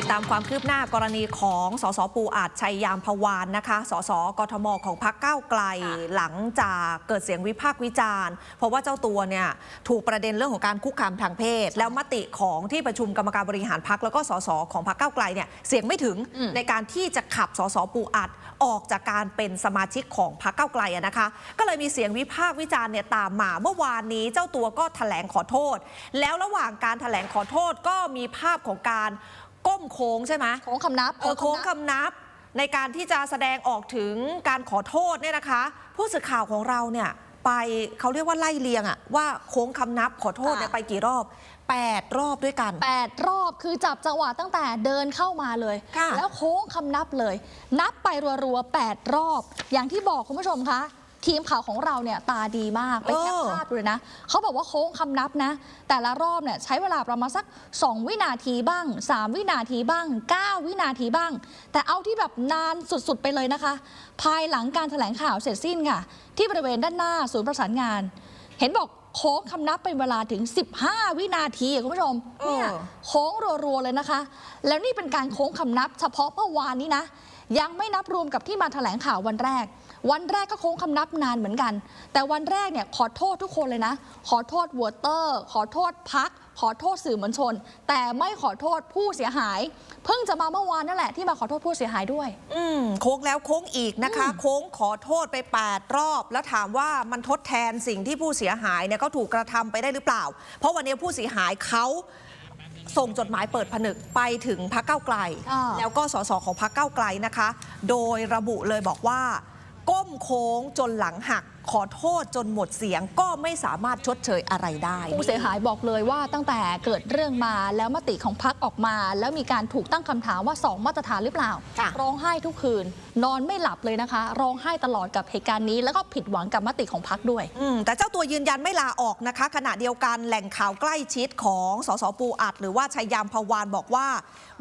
ติดตามความคืบหน้ากรณีของสสปูอาจชัยยามพวานนะคะ สสกทมของพรรคก้าวไกล หลังจากเกิดเสียงวิพากษ์วิจารณ์ เพราะว่าเจ้าตัวเนี่ยถูกประเด็นเรื่องของการคุกคามทางเพศ แล้วมติของที่ประชุมกรรมการบริหารพรรคแล้วก็สสของพรรคก้าวไกลเนี่ยเสียงไม่ถึงในการที่จะขับสสปูอัดออกจากการเป็นสมาชิกของพรรคก้าไกลนะคะ ก็เลยมีเสียงวิพากษ์วิจารณ์เนี่ยตามมาเมื่อวานนี้เจ้าตัวก็แถลงขอโทษ แล้วระหว่างการแถลงขอโทษก็มีภาพของการ ก้มโค้งใช่ไหมโค้งคำนับเออโค้งคำนับในการที่จะแสดงออกถึงการขอโทษเนี่ยนะคะ ผู้สื่อข่าวของเราเนี่ยไปเขาเรียกว่าไล่เลียงอะว่าโค้งคำนับขอโทษเนี่ยอะไปกี่รอบ 8 รอบด้วยกันแปดรอบคือจับจังหวะตั้งแต่เดินเข้ามาเลยค่ะแล้วโค้งคำนับเลย นับไปรัวๆ8รอบ อย่างที่บอกคุณผู้ชมคะ ทีมข่าวของเราเนี่ยตาดีมากไปแคปภาพดูเลยนะเขาบอกว่าโค้งคำนับนะ แต่ละรอบเนี่ยใช้เวลาประมาณสัก 2 วินาทีบ้าง 3 วินาทีบ้าง 9 วินาทีบ้าง แต่เอาที่แบบนานสุดๆไปเลยนะคะ ภายหลังการแถลงข่าวเสร็จสิ้นค่ะ ที่บริเวณด้านหน้าศูนย์ประสานงาน เห็นบอกโค้งคำนับเป็นเวลาถึง 15 วินาทีอะคุณผู้ชมเนี่ยเออโค้งรัวๆเลยนะคะ แล้วนี่เป็นการโค้งคำนับ เฉพาะเมื่อวานนี้นะ ยังไม่นับรวมกับที่มาแถลงข่าววันแรก วันแรกก็โค้งคำนับนานเหมือนกัน แต่วันแรกเนี่ยขอโทษทุกคนเลยนะ ขอโทษวอเตอร์ ขอโทษพัก ขอโทษสื่อมวลชน แต่ไม่ขอโทษผู้เสียหาย เพิ่งจะมาเมื่อวานนั่นแหละที่มาขอโทษผู้เสียหายด้วย อืมโค้งแล้วโค้งอีกนะคะอืมโค้งขอโทษไป 8 รอบ แล้วถามว่ามันทดแทนสิ่งที่ผู้เสียหายเนี่ยก็ถูกกระทำไปได้หรือเปล่า เพราะวันนี้ผู้เสียหายเขาส่งจดหมายเปิดผนึกไปถึงพรรคเก้าวไกลอ่าแล้วก็สสของพรรคเก้าวไกลนะคะ โดยระบุเลยบอกว่า ก้มโค้งจนหลังหัก ขอโทษจนหมดเสียงก็ไม่สามารถชดเชยอะไรได้ ผู้เสียหายบอกเลยว่าตั้งแต่เกิดเรื่องมาแล้วมติของพักออกมา แล้วมีการถูกตั้งคำถามว่าสองมาตรฐานหรือเปล่า ค่ะ ร้องไห้ทุกคืน นอนไม่หลับเลยนะคะ ร้องไห้ตลอดกับเหตุการณ์นี้ แล้วก็ผิดหวังกับมติของพักด้วย อืมแต่เจ้าตัวยืนยันไม่ลาออกนะคะ ขณะเดียวกันแหล่งข่าวใกล้ชิดของสสปูอัด หรือว่าชัยยามพวานบอกว่า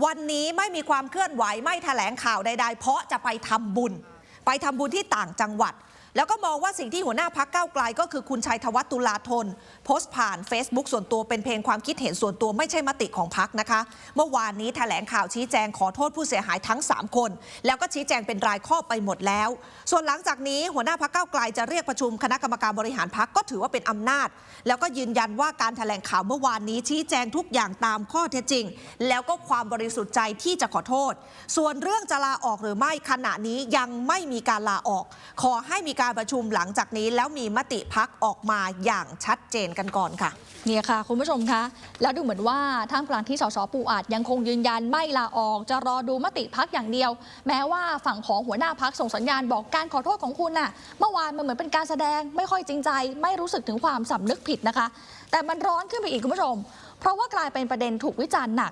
วันนี้ไม่มีความเคลื่อนไหวไม่แถลงข่าวใด ๆ เพราะจะไปทำบุญไป ทำบุญที่ต่างจังหวัด แล้วก็มองว่าสิ่งที่หัวหน้าพักเก้าไกล ก็คือคุณชัยธวัฒน์ตุลาธน โพสต์ผ่าน Facebook ส่วนตัวเป็นเพลงความคิดเห็นส่วนตัวไม่ใช่มติของพักนะคะ เมื่อวานนี้แถลงข่าวชี้แจงขอโทษผู้เสียหายทั้ง 3 คน แล้วก็ชี้แจงเป็นรายข้อไปหมดแล้ว ส่วนหลังจากนี้หัวหน้าพักเก้าไกลจะเรียกประชุมคณะกรรมการบริหารพักก็ถือว่าเป็นอำนาจ แล้วก็ยืนยันว่าการแถลงข่าวเมื่อวานนี้ชี้แจงทุกอย่างตามข้อเท็จจริง แล้วก็ความบริสุทธิ์ใจที่จะขอโทษ ส่วนเรื่องจะลาออกหรือไม่ขณะนี้ยังไม่มีการลาออก ขอให้มีการประชุมหลังจากนี้ แล้วมีมติพักออกมาอย่างชัดเจนกันก่อนค่ะเนี่ยค่ะ คุณผู้ชมคะ แล้วดูเหมือนว่าท่ามกลางที่สสปูอาจยังคงยืนยันไม่ลาออก จะรอดูมติพักอย่างเดียว แม้ว่าฝั่งของหัวหน้าพักส่งสัญญาณบอกการขอโทษของคุณน่ะ เมื่อวานมันเหมือนเป็นการแสดงไม่ค่อยจริงใจ ไม่รู้สึกถึงความสำนึกผิดนะคะ แต่มันร้อนขึ้นไปอีกคุณผู้ชม เพราะว่ากลายเป็นประเด็นถูกวิจารณ์หนัก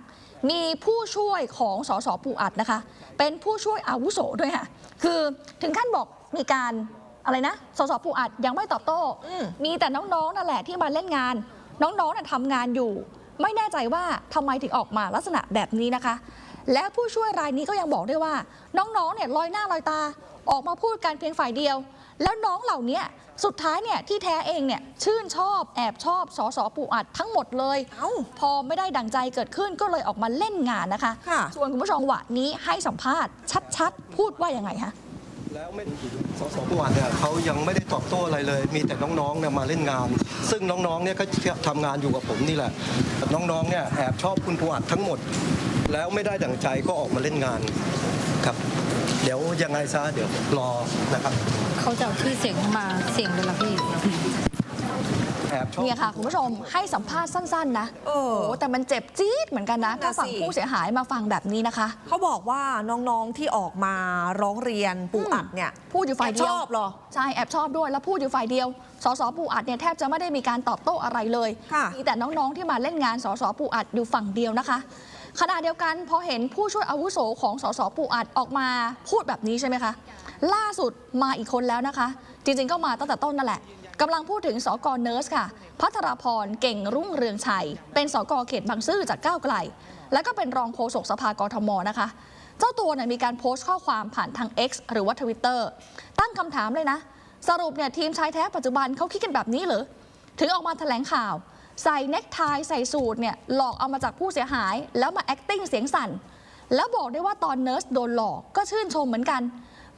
มีผู้ช่วยของสสปูอัดนะคะ เป็นผู้ช่วยอาวุโสด้วยค่ะ คือถึงขั้นบอกมีการ อะไรนะสสปูอัดยังไม่ตอบโต้ อืม มีแต่น้องๆนั่นแหละที่มาเล่นงาน น้องๆน่ะทำงานอยู่ ไม่แน่ใจว่าทำไมถึงออกมาลักษณะแบบนี้นะคะ แล้วผู้ช่วยรายนี้ก็ยังบอกด้วยว่า น้องๆเนี่ยลอยหน้าลอยตา ออกมาพูดกันเพียงฝ่ายเดียว แล้วน้องเหล่านี้สุดท้ายเนี่ยที่แท้เองเนี่ยชื่นชอบแอบชอบสอสอปูอัดทั้งหมดเลย เอ้า พอไม่ได้ดังใจเกิดขึ้นก็เลยออกมาเล่นงานนะคะ ค่ะ ส่วนคุณผู้ชมจังหวะนี้ให้สัมภาษณ์ชัดๆ พูดว่ายังไงคะ แล้วไม่สสปวันเนี่ยเขายังไม่ได้ตอบโต้อะไรเลย มีแต่น้องๆเนี่ยมาเล่นงาน ซึ่งน้องๆเนี่ยก็ทำงานอยู่กับผมนี่แหละ น้องๆเนี่ยแอบชอบคุณปวัดทั้งหมด แล้วไม่ได้ดั่งใจก็ออกมาเล่นงานครับ เดี๋ยวยังไงซะเดี๋ยวรอนะครับ เขาจะเอาชื่อเสียงเข้ามาเสียงเลยละพี่ เนี่ยค่ะ คุณผู้ชมให้สัมภาษณ์สั้น ๆ นะเออโอ้แต่มันเจ็บจี๊ดเหมือนกันนะนั่ถ้านน่ะฝั่งสิผู้เสียหายมาฟังแบบนี้นะคะ เขาบอกว่าน้องๆที่ออกมาร้องเรียนปูอัดเนี่ยพูดอยู่ฝ่ายเดียวชอบเหรอใช่แอบชอบด้วยแล้วพูดอยู่ฝ่ายเดียวสสปูอัดเนี่ยแทบจะไม่ได้มีการตอบโต้อะไรเลยค่ะมีแต่น้องๆที่มาเล่นงานสสปูอัดอยู่ฝั่งเดียวนะคะขณะเดียวกันพอเห็นผู้ช่วยอาวุโสของสสปูอัดออกมาพูดแบบนี้ใช่ไหมคะ ล่าสุดมาอีกคนแล้วนะคะ จริงๆก็มาตั้งแต่ต้นนั่นแหละ กำลังพูดถึงสกเนิร์สค่ะ พัทรพรเก่งรุ่งเรืองชัย เป็นสกเขตบางซื่อจากก้าวไกล และก็เป็นรองโฆษกสภากทมนะคะ เจ้าตัวเนี่ยมีการโพสต์ข้อความผ่านทาง X หรือว่า Twitter ตั้งคำถามเลยนะ สรุปเนี่ยทีมชายแท้ปัจจุบันเขาคิดกันแบบนี้หรือถึงออกมาแถลงข่าว ใส่เน็กไทใส่สูทเนี่ยหลอกเอามาจากผู้เสียหาย แล้วมา acting เสียงสั่นแล้วบอกได้ว่าตอนเนิร์สโดนหลอกก็ชื่นชมเหมือนกัน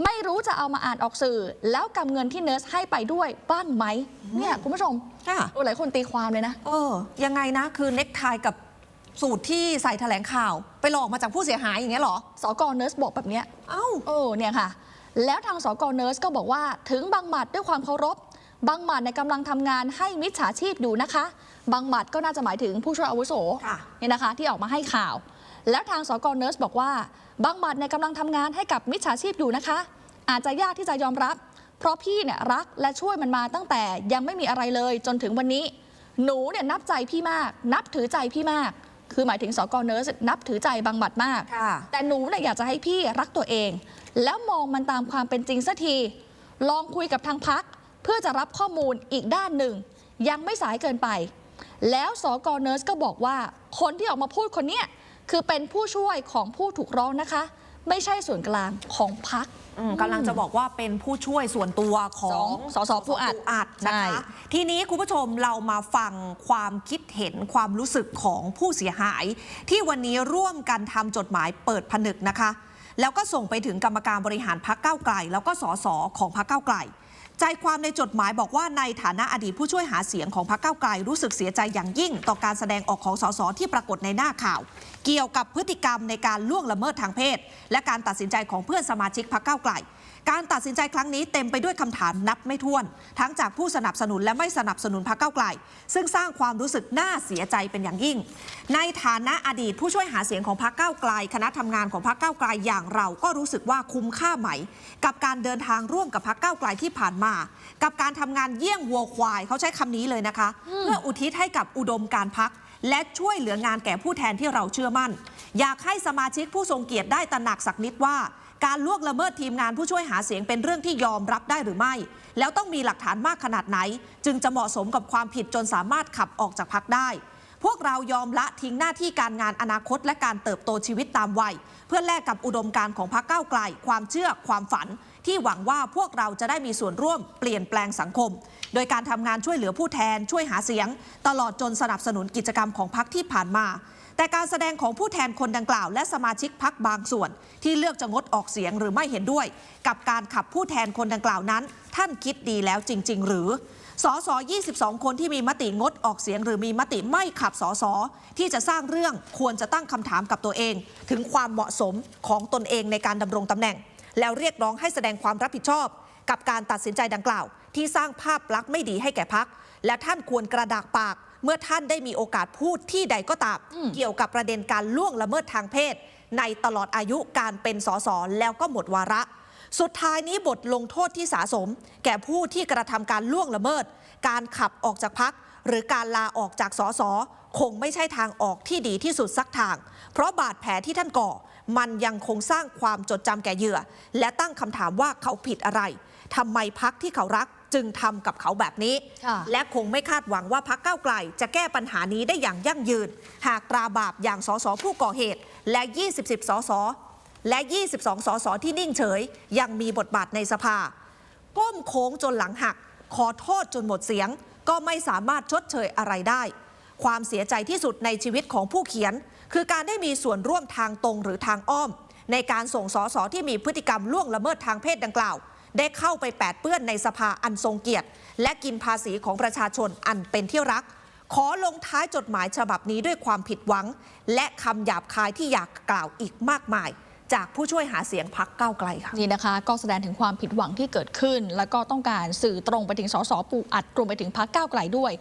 ไม่รู้จะเอามาอ่านออกสื่อ แล้วกำเงินที่เนิร์สให้ไปด้วยบ้างไหมเนี่ยคุณผู้ชมค่ะโอ้หลายคนตีความเลยนะ เออ ยังไงนะ คือเน็กไทกับสูตรที่ใส่แถลงข่าว ไปหลอกมาจากผู้เสียหายอย่างเงี้ยเหรอ สกเนิร์สบอกแบบเนี้ย เอ้า โอ้เนี่ยค่ะ แล้วทางสกเนิร์สก็บอกว่าถึงบางหมัดด้วยความเคารพ บางหมัดในยกำลังทำงานให้มิจฉาชีพอยู่นะคะ บางหมัดก็น่าจะหมายถึงผู้ช่วยอาวุโสค่ะ เนี่ยนะคะ ที่ออกมาให้ข่าว แล้วทางสกเนิร์สบอกว่าบางหมัดในยกำลังทำงานให้กับมิจฉาชีพอยู่นะคะ อาจจะยากที่จะยอมรับ เพราะพี่เนี่ยรักและช่วยมันมาตั้งแต่ยังไม่มีอะไรเลยจนถึงวันนี้ หนูเนี่ยนับใจพี่มาก นับถือใจพี่มาก คือหมายถึงสกเนิร์สนับถือใจบางหมัดมาก ค่ะ แต่หนูเนี่ยอยากจะให้พี่รักตัวเอง แล้วมองมันตามความเป็นจริงสักที ลองคุยกับทางพัก เพื่อจะรับข้อมูลอีกด้านหนึ่ง ยังไม่สายเกินไป แล้วสกเนิร์สก็บอกว่า คนที่ออกมาพูดคนเนี้ย คือเป็นผู้ช่วยของผู้ถูกร้องนะคะ ไม่ใช่ส่วนกลางของพัก อืมกำลังจะบอกว่าเป็นผู้ช่วยส่วนตัวของสสปูอัดอัดนะใช่ คะ ทีนี้คุณผู้ชมเรามาฟังความคิดเห็นความรู้สึกของผู้เสียหาย ที่วันนี้ร่วมกันทำจดหมายเปิดผนึกนะคะ แล้วก็ส่งไปถึงกรรมการบริหารพักเก้าวไกล แล้วก็สสของพักเก้าวไกล ใจความในจดหมายบอกว่าในฐานะอดีตผู้ช่วยหาเสียงของพรรคก้าไกลรู้สึกเสียใจอย่างยิ่ง ต่อการแสดงออกของสสที่ปรากฏในหน้าข่าว เกี่ยวกับพฤติกรรมในการล่วงละเมิดทางเพศ และการตัดสินใจของเพื่อนสมาชิกพรรคก้าไกล การตัดสินใจครั้งนี้เต็มไปด้วยคำถามนับไม่ถ้วน ทั้งจากผู้สนับสนุนและไม่สนับสนุนพรรคก้าวไกล ซึ่งสร้างความรู้สึกน่าเสียใจเป็นอย่างยิ่ง ในฐานะอดีตผู้ช่วยหาเสียงของพรรคก้าวไกล คณะทำงานของพรรคก้าวไกลอย่างเราก็รู้สึกว่าคุ้มค่าไหม กับการเดินทางร่วมกับพรรคก้าวไกลที่ผ่านมา กับการทำงานเยี่ยงวัวควายเขาใช้คำนี้เลยนะคะ เพื่ออุทิศให้กับอุดมการณ์พักและช่วยเหลืองานแก่ผู้แทนที่เราเชื่อมั่น อยากให้สมาชิกผู้ทรงเกียรติได้ตระหนักสักนิดว่า การล่วงละเมิดทีมงานผู้ช่วยหาเสียงเป็นเรื่องที่ยอมรับได้หรือไม่ แล้วต้องมีหลักฐานมากขนาดไหน จึงจะเหมาะสมกับความผิดจนสามารถขับออกจากพักได้ พวกเรายอมละทิ้งหน้าที่การงานอนาคตและการเติบโตชีวิตตามวัย เพื่อแลกกับอุดมการณ์ของพรรคก้าวไกล ความเชื่อความฝัน ที่หวังว่าพวกเราจะได้มีส่วนร่วมเปลี่ยนแปลงสังคม โดยการทำงานช่วยเหลือผู้แทนช่วยหาเสียง ตลอดจนสนับสนุนกิจกรรมของพรรคที่ผ่านมา แต่การแสดงของผู้แทนคนดังกล่าว และสมาชิกพักบางส่วน ที่เลือกจะงดออกเสียงหรือไม่เห็นด้วย กับการขับผู้แทนคนดังกล่าวนั้น ท่านคิดดีแล้วจริง ๆ หรือสส22 คนที่มีมติงดออกเสียง หรือมีมติไม่ขับสสที่จะสร้างเรื่องควรจะตั้งคำถามกับตัวเอง ถึงความเหมาะสมของตนเองในการดำรงตำแหน่ง แล้วเรียกร้องให้แสดงความรับผิดชอบ กับการตัดสินใจดังกล่าว ที่สร้างภาพลักษณ์ไม่ดีให้แก่พัก และท่านควรกระดากปาก เมื่อท่านได้มีโอกาสพูดที่ใดก็ตามเกี่ยวกับประเด็นการล่วงละเมิดทางเพศ ในตลอดอายุการเป็นสสแล้วก็หมดวาระ สุดท้ายนี้บทลงโทษที่สาสม แก่ผู้ที่กระทำการล่วงละเมิด การขับออกจากพักหรือการลาออกจากสสคงไม่ใช่ทางออกที่ดีที่สุดสักทาง เพราะบาดแผลที่ท่านก่อ มันยังคงสร้างความจดจำแก่เหยื่อ และตั้งคำถามว่าเขาผิดอะไรทำไมพักที่เขารัก จึงทำกับเขาแบบนี้ค่ะและคงไม่คาดหวังว่าพักเก้าวไกล จะแก้ปัญหานี้ได้อย่างยั่งยืน หากตราบาปอย่างสสผู้ก่อเหตุ และ 20สสและ 22สสที่นิ่งเฉย ยังมีบทบาทในสภา ก้มโค้งจนหลังหัก ขอโทษจนหมดเสียง ก็ไม่สามารถชดเชยอะไรได้ ความเสียใจที่สุดในชีวิตของผู้เขียน คือการได้มีส่วนร่วมทางตรงหรือทางอ้อม ในการส่งสสที่มีพฤติกรรมล่วงละเมิดทางเพศดังกล่าว ได้เข้าไปแปดเปื้อนในสภาอันทรงเกียรติ และกินภาษีของประชาชนอันเป็นที่รัก ขอลงท้ายจดหมายฉบับนี้ด้วยความผิดหวัง และคำหยาบคายที่อยากกล่าวอีกมากมายจากผู้ช่วยหาเสียงพักเก้าไกลค่ะนี่นะคะ ก็แสดงถึงความผิดหวังที่เกิดขึ้น แล้วก็ต้องการสื่อตรงไปถึงสสปูอัดรวมไปถึงพักเก้าไกลด้วย